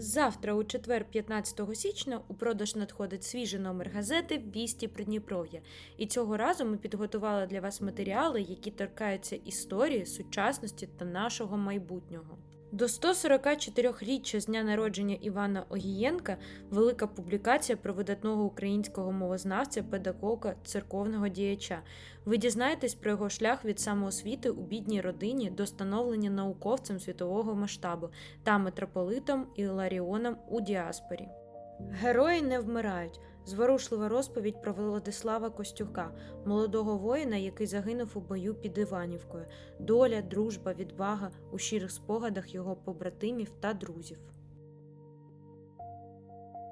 Завтра, у четвер, 15 січня, у продаж надходить свіжий номер газети «Вісті Придніпров'я. І цього разу ми підготували для вас матеріали, які торкаються історії, сучасності та нашого майбутнього. До 144-річчя з дня народження Івана Огієнка велика публікація про видатного українського мовознавця, педагога, церковного діяча. Ви дізнаєтесь про його шлях від самоосвіти у бідній родині до становлення науковцем світового масштабу та митрополитом Іларіоном у діаспорі. Герої не вмирають. Зворушлива розповідь про Владислава Костюка, молодого воїна, який загинув у бою під Іванівкою. Доля, дружба, відвага у щирих спогадах його побратимів та друзів.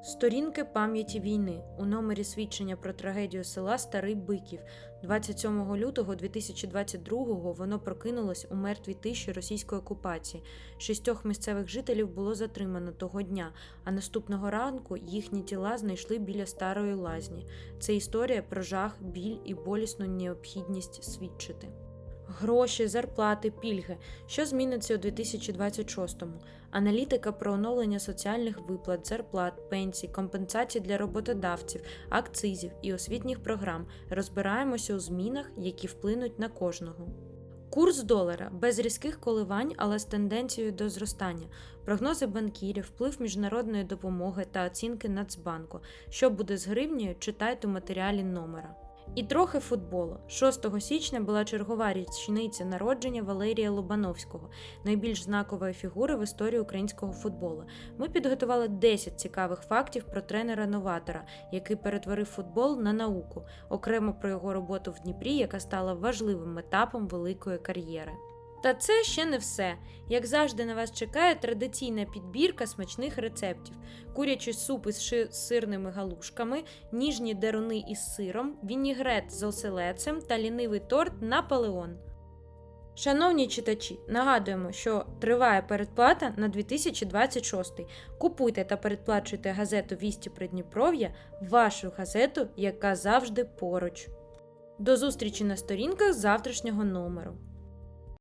Сторінки пам'яті війни у номері свідчення про трагедію села Старий Биків 27 лютого 2022-го воно прокинулось у мертвій тиші російської окупації. Шістьох місцевих жителів було затримано того дня, а наступного ранку їхні тіла знайшли біля старої лазні. Це історія про жах, біль і болісну необхідність свідчити. Гроші, зарплати, пільги. Що зміниться у 2026-му? Аналітика про оновлення соціальних виплат, зарплат, пенсій, компенсацій для роботодавців, акцизів і освітніх програм. Розбираємося у змінах, які вплинуть на кожного. Курс долара без різких коливань, але з тенденцією до зростання. Прогнози банкірів, вплив міжнародної допомоги та оцінки Нацбанку. Що буде з гривнею, читайте у матеріалі номера. І трохи футболу. 6 січня була чергова річниця народження Валерія Лобановського, найбільш знакової фігури в історії українського футболу. Ми підготували 10 цікавих фактів про тренера-новатора, який перетворив футбол на науку, окремо про його роботу в Дніпрі, яка стала важливим етапом великої кар'єри. Та це ще не все. Як завжди, на вас чекає традиційна підбірка смачних рецептів: курячий суп із ши- сирними галушками, ніжні деруни із сиром, вінігрет з оселецем та лінивий торт Наполеон. Шановні читачі, нагадуємо, що триває передплата на 2026. Купуйте та передплачуйте газету Вісті Придніпров'я, вашу газету, яка завжди поруч. До зустрічі на сторінках завтрашнього номеру.